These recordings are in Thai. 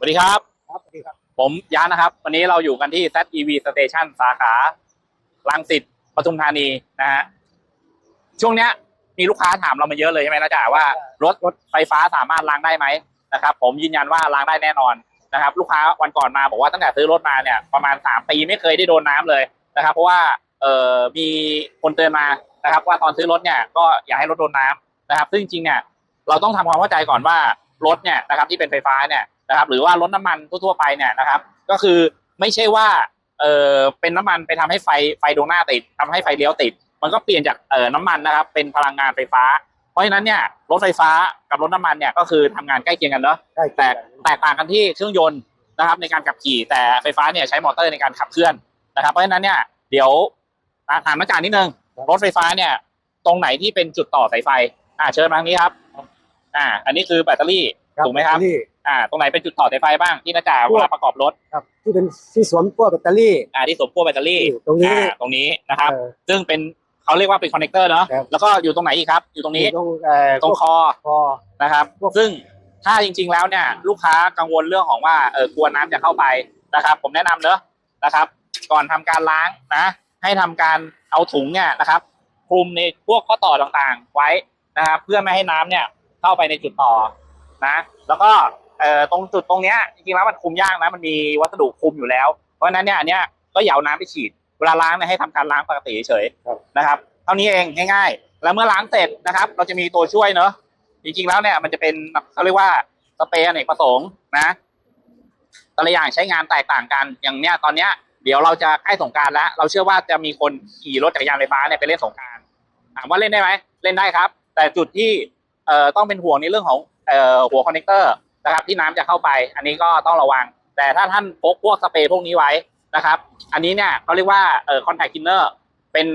สวัสดีครับ ครับสวัสดีครับ ผมยานนะครับ วันนี้เราอยู่กันที่ ZEV Station สาขาลังสิตปทุมธานีนะฮะช่วงเนี้ยมีลูกค้าถามเรามาเยอะเลยใช่ไหมนะจ๊ะว่ารถรถไฟฟ้าสามารถล้างได้ไหมนะครับ ผมยืนยันว่าล้างได้แน่นอนนะครับ ลูกค้าวันก่อนมาบอกว่าตั้งแต่ซื้อรถมาเนี่ยประมาณสามปีไม่เคยได้โดนน้ำเลยนะครับ เพราะว่าเอ่อมีคนเตือนมานะครับ ว่าตอนซื้อรถเนี่ยก็อย่าให้รถโดนน้ำนะครับ ซึ่งจริงๆเนี่ยเราต้องทำความเข้าใจก่อนว่ารถเนี่ยนะครับ ที่เป็นไฟฟ้าเนี่ย นะครับ หรือว่ารถน้ำมันทั่วๆไปเนี่ยนะครับ ก็คือไม่ใช่ว่าเออเป็นน้ำมันไปทำให้ไฟไฟดวงหน้าติดทำให้ไฟเลี้ยวติด มันก็เปลี่ยนจากเอ่อน้ำมันนะครับ เป็นพลังงานไฟฟ้า เพราะฉะนั้นเนี่ยรถไฟฟ้ากับรถน้ำมันเนี่ยก็คือทำงานใกล้เคียงกันเนาะใช่แตกแตกต่างกันที่เครื่องยนต์นะครับ ในการขับขี่แต่ไฟฟ้าเนี่ยใช้มอเตอร์ในการขับเคลื่อนนะครับ เพราะฉะนั้นเนี่ยเดี๋ยวอะถามอาจารย์นิดนึงรถไฟฟ้าเนี่ย ตรงไหนที่เป็นจุดต่อสายไฟ อ่าเชิญมาทางนี้ครับ อ่า อันนี้คือแบตเตอรี่ถูกไหมครับนี่ อ่าตรงไหนเป็นจุดต่อสายไฟบ้างที่นาจ่าเวลาประกอบรถครับ ที่เป็นที่สวมขั้วแบตเตอรี่ อ่าที่สวมขั้วแบตเตอรี่ตรงนี้อ่าตรงนี้นะครับ เอ่อซึ่งเป็นเขาเรียกว่าเป็นคอนเนคเตอร์เนาะครับ แล้วก็อยู่ตรงไหนอีกครับ อยู่ตรงนี้ตรงเอ่อตรงคอ คอ นะครับ พวก ซึ่งถ้าจริง ๆ แล้วเนี่ยลูกค้ากังวลเรื่องของว่าเออกลัวน้ำจะเข้าไปนะครับ ผมแนะนำเนอะนะครับ ก่อนทำการล้างนะ ให้ทำการเอาถุงเนี่ยนะครับคลุมในพวกข้อต่อต่างๆ ไว้นะครับ เพื่อไม่ให้น้ำเนี่ยเข้าไปในจุดต่อนะ แล้วก็ เอ่อตรงจุดตรงเนี้ยจริงๆแล้วมันคุมยากนะมันมีวัสดุคุมอยู่แล้ว เพราะฉะนั้นเนี่ยอันเนี้ยก็อย่าเอาน้ำไปฉีดเวลาล้างเนี่ยให้ทำการล้างปกติเฉยๆนะครับเท่านี้เองง่ายๆ แล้วเมื่อล้างเสร็จนะครับ เราจะมีตัวช่วยเนอะจริงๆแล้วเนี่ยมันจะเป็นเขาเรียกว่าสเปรย์อเนกประสงค์นะแต่ละอย่างใช้งานแตกต่างกันอย่างเนี้ยตอนเนี้ยเดี๋ยวเราจะใกล้สงกรารแล้ว เราเชื่อว่าจะมีคนขี่รถจักรยานไฟฟ้าเนี่ยไปเล่นสงกรารถามว่าเล่นได้ไหมเล่นได้ครับ แต่จุดที่ เอ่อต้องเป็นห่วงในเรื่องของเอ่อหัวคอนเนคเตอร์ นะครับ ที่น้ำจะเข้าไป อันนี้ก็ต้องระวัง แต่ถ้าท่านพกพวกสเปรย์พวกนี้ไว้นะครับ อันนี้เนี่ยเขาเรียกว่าเอ่อคอนแทคทินเนอร์เป็น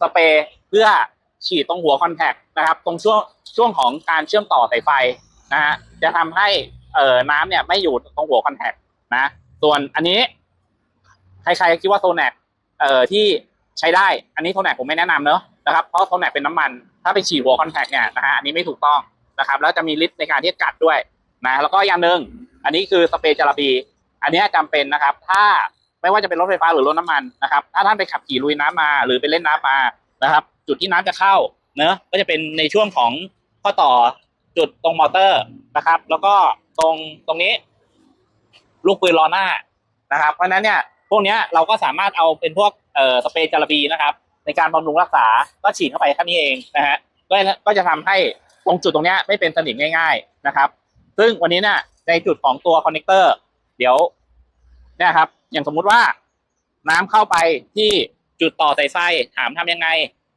สเปรย์เพื่อฉีดตรงหัวคอนแทคนะครับ ตรงช่วงช่วงของการเชื่อมต่อสายไฟนะฮะจะทำให้เอ่อน้ำเนี่ยไม่อยู่ตรงหัวคอนแทคนะส่วนอันนี้ใครๆคิดว่าโซแนกเอ่อที่ใช้ได้ อันนี้โซแนกผมไม่แนะนำเนอะนะครับ เพราะโซแนกเป็นน้ำมัน ถ้าไปฉีดหัวคอนแทคเนี่ยนะฮะอันนี้ไม่ถูกต้องนะครับ แล้วจะมีฤทธิ์ในการที่กัดด้วย นะแล้วก็อย่างหนึ่งอันนี้คือสเปรย์จารบีอันนี้ยจำเป็นนะครับ ถ้าไม่ว่าจะเป็นรถไฟฟ้าหรือรถน้ำมันนะครับ ถ้าท่านไปขับขี่ลุยน้ำมา หรือไปเล่นน้ำมานะครับ จุดที่น้ำจะเข้าเนอะก็จะเป็นในช่วงของข้อต่อจุดตรงมอเตอร์นะครับ แล้วก็ตรงตรงนี้ ลูกปืนล้อหน้านะครับ เพราะฉะนั้นเนี่ยพวกนี้เราก็สามารถเอาเป็นพวกเอ่อสเปรย์จารบีนะครับ ในการบำรุงรักษาก็ฉีดเข้าไปแค่นี้เองนะฮะก็ก็จะทำให้ตรงจุดตรงเนี้ยไม่เป็นสนิมง่าย ๆนะครับ ซึ่งวันนี้เนี่ยในจุดของตัวคอนเนคเตอร์เดี๋ยวเนี่ยครับ อย่างสมมุติว่าน้ำเข้าไปที่จุดต่อสายไฟถามทำยังไง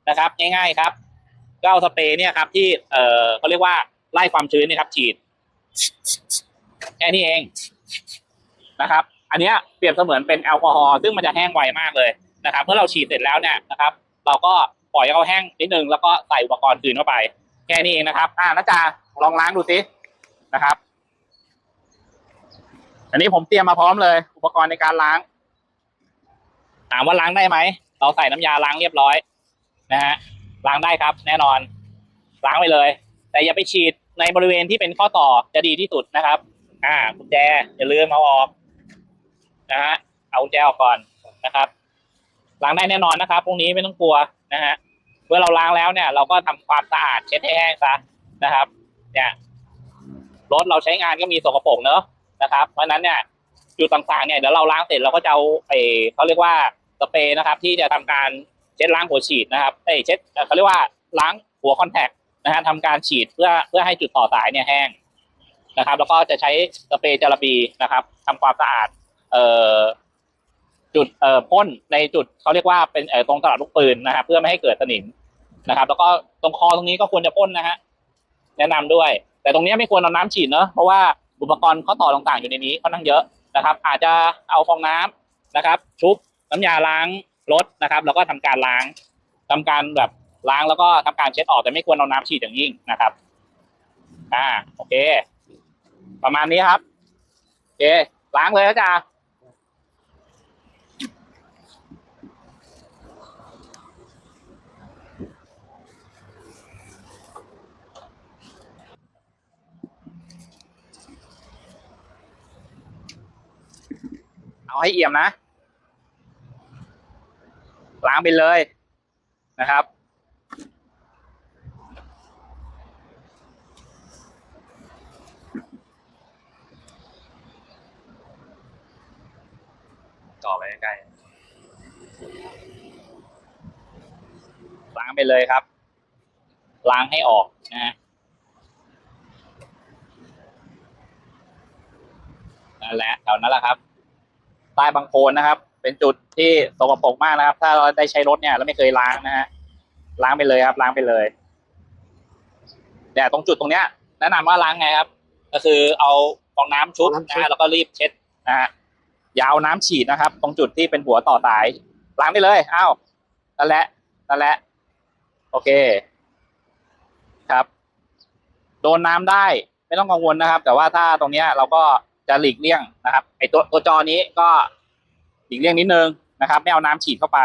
นะครับ ง่าย ๆครับก็เอาสเปรย์เนี่ยครับ ที่เอ่อเขาเรียกว่าไล่ความชื้นเนยครับ ฉีดแค่นี้เองนะครับ อันนี้เปรียบเสมือนเป็นแอลกอฮอล์ซึ่งมันจะแห้งไวมากเลยนะครับเมื่อเราฉีดเสร็จแล้วเนี่ยนะครับ เราก็ปล่อยให้เขาแห้งนิดนึงแล้วก็ใส่อุปกรณ์คืนเข้าไป แค่นี้เองนะครับ อ่านะจ๊ะลองล้างดูสิ นะครับ อันนี้ผมเตรียมมาพร้อมเลย อุปกรณ์ในการล้าง ถามว่าล้างได้ไหม เราใส่น้ำยาล้างเรียบร้อยนะฮะ ล้างได้ครับ แน่นอน ล้างไปเลย แต่อย่าไปฉีดในบริเวณที่เป็นข้อต่อจะดีที่สุดนะครับ อ่ากุญแจอย่าลืมเอาออกนะฮะ เอากุญแจออกก่อนนะครับ ล้างได้แน่นอนนะครับ พวกนี้ไม่ต้องกลัวนะฮะ เมื่อเราล้างแล้วเนี่ย เราก็ทำความสะอาดเช็ดให้แห้งซะนะครับ เนี่ย รถเราใช้งานก็มีสกปรกเนอะนะครับเพราะนั้นเนี่ยจุดต่างๆเนี่ยเดี๋ยวเราล้างเสร็จเราก็จะเอาไอ้เขาเรียกว่าสเปรย์นะครับ ที่จะทำการเช็ดล้างหัวฉีดนะครับเอ้เช็ดเขาเรียกว่าล้างหัวคอนแทคนะฮะทำการฉีดเพื่อเพื่อให้จุดต่อสายเนี่ยแห้งนะครับ แล้วก็จะใช้สเปรย์จาระบีนะครับทำความสะอาดเอ่อจุดเอ่อพ่นในจุดเขาเรียกว่าเป็นเอ่อตรงตลับลูกปืนนะครับ เพื่อไม่ให้เกิดสนิมนะครับ แล้วก็ตรงคอตรงนี้ก็ควรจะพ่นนะฮะแนะนำด้วย แต่ตรงนี้ไม่ควรเอาน้ำฉีดเนอะเพราะว่าอุปกรณ์ข้อต่อต่างๆอยู่ในนี้ค่อนข้างเยอะนะครับ อาจจะเอาฟองน้ำนะครับ ชุบน้ำยาล้างรถนะครับ แล้วก็ทำการล้างทำการแบบล้างแล้วก็ทำการเช็ดออกแต่ไม่ควรเอาน้ำฉีดอย่างยิ่งนะครับ อ่าโอเค ประมาณนี้ครับโอเคล้างเลยนะจ๊ะ เอาให้เอี่ยมนะ ล้างไปเลยนะครับ ต่อไปใกล้ล้างไปเลยครับ ล้างให้ออกนะฮะนั่นแหละแถวนั้นแหละครับ ใต้บางโคลนนะครับ เป็นจุดที่สกปรกมากนะครับ ถ้าเราได้ใช้รถเนี่ยแล้วไม่เคยล้างนะฮะล้างไปเลยครับ ล้างไปเลยเนี่ยตรงจุดตรงเนี้ยแนะนำว่าล้างไงครับ ก็คือเอาฟองน้ำชุบนะฮะแล้วก็รีบเช็ดนะฮะอย่าเอาน้ำฉีดนะครับ ตรงจุดที่เป็นหัวต่อสาย ล้างไปเลยอ้าวนั่นแหละนั่นแหละ โอเค ครับ โดนน้ำได้ไม่ต้องกังวลนะครับ แต่ว่าถ้าตรงเนี้ยเราก็ จะหลีกเลี่ยงนะครับไอตัวตัวจอนี้ก็หลีกเลี่ยงนิดนึงนะครับ ไม่เอาน้ำฉีดเข้าไป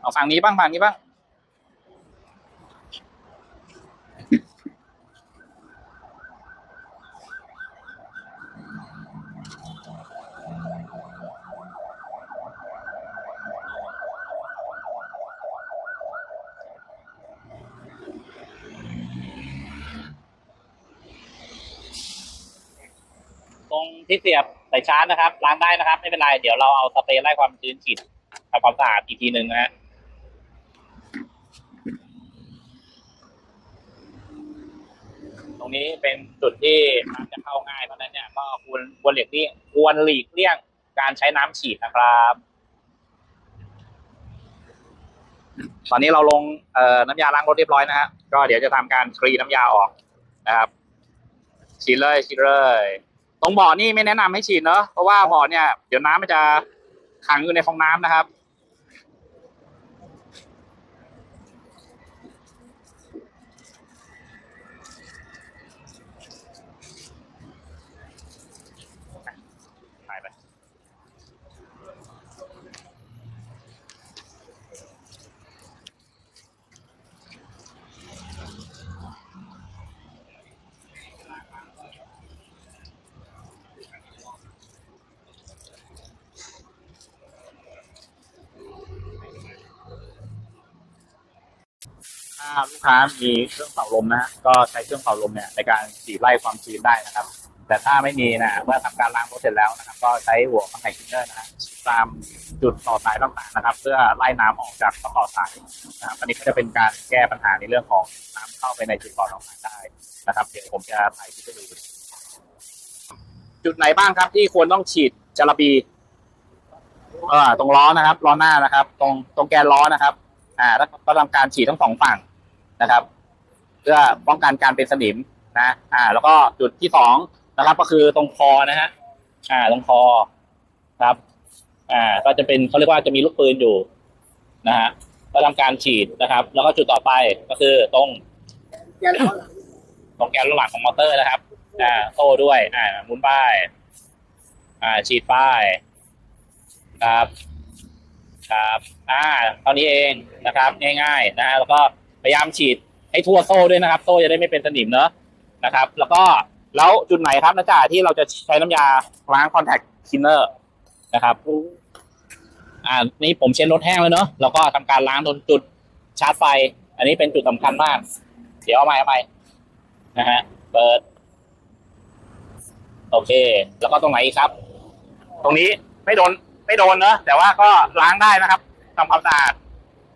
เอาฝั่งนี้บ้างฝั่งนี้บ้าง รงที่เสียบสายชาร์จนะครับล้างได้นะครับ ไม่เป็นไร เดี๋ยวเราเอาสเปรย์ไล่ความชื้นฉีดทำความสะอาดอีกทีหนึ่งนะฮะตรงนี้เป็นจุดที่น้ำจะเข้าง่ายเพราะนั้นเนี่ยก็ควรควรหลีกเลี่ยงควรหลีกเลี่ยงการใช้น้ำฉีดนะครับ ตอนนี้เราลงเอ่อน้ำยาล้างรถเรียบร้อยนะฮะก็เดี๋ยวจะทำการคลีนน้ำยาออกนะครับฉีดเลยฉีดเลย ตรงบ่อนี่ไม่แนะนำให้ฉีดเนอะเพราะว่าบ่อเนี่ยเดี๋ยวน้ำมันจะขังอยู่ในฟองน้ำนะครับ ถ้าลูกค้ามีเครื่องเป่าลมนะก็ใช้เครื่องเป่าลมเนี่ยในการฉีดไล่ความชื้นได้นะครับ แต่ถ้าไม่มีนะเมื่อทำการล้างรถเสร็จแล้วนะครับ ก็ใช้หัวคอนแทคคินเนอร์นะฮะฉีดตามจุดต่อสายต่างๆนะครับ เพื่อไล่น้ำออกจากต่อสายนะครับอันนี้ก็จะเป็นการแก้ปัญหาในเรื่องของน้ำเข้าไปในจุดต่อต่างๆได้นะครับ เดี๋ยวผมจะถ่ายคลิปให้ดูจุดไหนบ้างครับที่ควรต้องฉีดจาบีเออตรงล้อนะครับล้อหน้านะครับ ตรงตรงแกนล้อนะครับ อ่าแล้วก็ทำการฉีดทั้งสองฝั่ง นะครับ เพื่อป้องกันการเป็นสนิมนะ อ่า แล้วก็จุดที่สองนะครับ ก็คือตรงคอนะฮะ อ่า ตรงคอครับ อ่า ก็จะเป็นเขาเรียกว่าจะมีลูกปืนอยู่นะฮะ ก็ทำการฉีดนะครับ แล้วก็จุดต่อไปก็คือตรงตรงแกนหลักของมอเตอร์นะครับ อ่าโซ่ด้วย อ่าหมุนป้าย อ่า ฉีดป้าย ครับ ครับ อ่า เท่านี้เองนะครับ ง่ายๆนะฮะ แล้วก็ พยายามฉีดให้ทั่วโซ่ด้วยนะครับ โซ่จะได้ไม่เป็นสนิมเนอะนะครับ แล้วก็แล้วจุดไหนครับนะจ่าที่เราจะใช้น้ำยาล้างคอนแทคคินเนอร์นะครับอ่านี่ผมเช็ดรถแห้งแล้วเนอะแล้วก็ทำการล้างตรงจุดชาร์จไฟ อันนี้เป็นจุดสำคัญมาก เดี๋ยวเอาไปเอาไปนะฮะเปิด โอเค แล้วก็ตรงไหนครับ ตรงนี้ไม่โดนไม่โดนเนอะแต่ว่าก็ล้างได้นะครับทำความสะอาด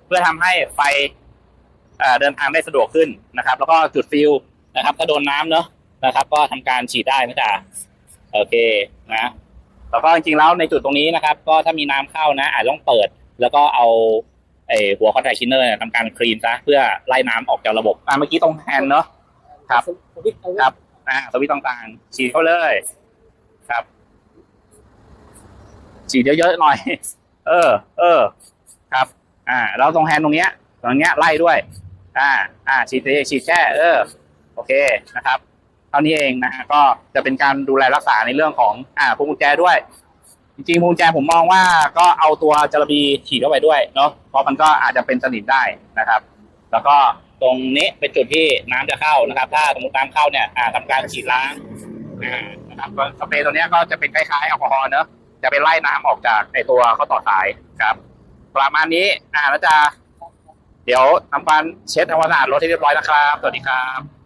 เพื่อทำให้ไฟ เอ่อเดินทางได้สะดวกขึ้นนะครับ แล้วก็จุดฟิลนะครับถ้าโดนน้ำเนอะนะครับ ก็ทำการฉีดได้นะจ๊ะโอเคนะแล้วก็จริงๆแล้วในจุดตรงนี้นะครับ ก็ถ้ามีน้ำเข้านะอาจจะต้องเปิด แล้วก็เอาไอหัวคอนแทคชินเนอร์ทำการคลีนซะเพื่อไล่น้ำออกจากระบบอ่าเมื่อกี้ตรงแฮนด์เนอะครับครับอ่าสวิตช์ต่างๆฉีดเข้าเลยครับฉีดเยอะๆหน่อย เออ เออ ครับ อ่าแล้วตรงแฮนด์ตรงเนี้ยตรงเนี้ยไล่ด้วย อ่าอ่าฉีดฉีดแช่เออโอเคนะครับเท่านี้เองนะฮะก็จะเป็นการดูแลรักษาในเรื่องของอ่าพวงกุญแจด้วย จริงๆพวงกุญแจผมมองว่าก็เอาตัวจระบีฉีดเข้าไปด้วยเนาะเพราะมันก็อาจจะเป็นสนิมได้นะครับ แล้วก็ตรงนี้เป็นจุดที่น้ำจะเข้านะครับ ถ้าสมมติน้ำเข้าเนี่ยอ่าทำการฉีดล้างนะครับสเปรย์ตัวนี้ก็จะเป็นคล้ายๆแอลกอฮอล์เนอะจะไปไล่น้ำออกจากไอตัวข้อต่อสายครับ ประมาณนี้อ่าแล้วจะ เดี๋ยวทำการเช็ดทำความสะอาดรถให้เรียบร้อยนะครับ สวัสดีครับ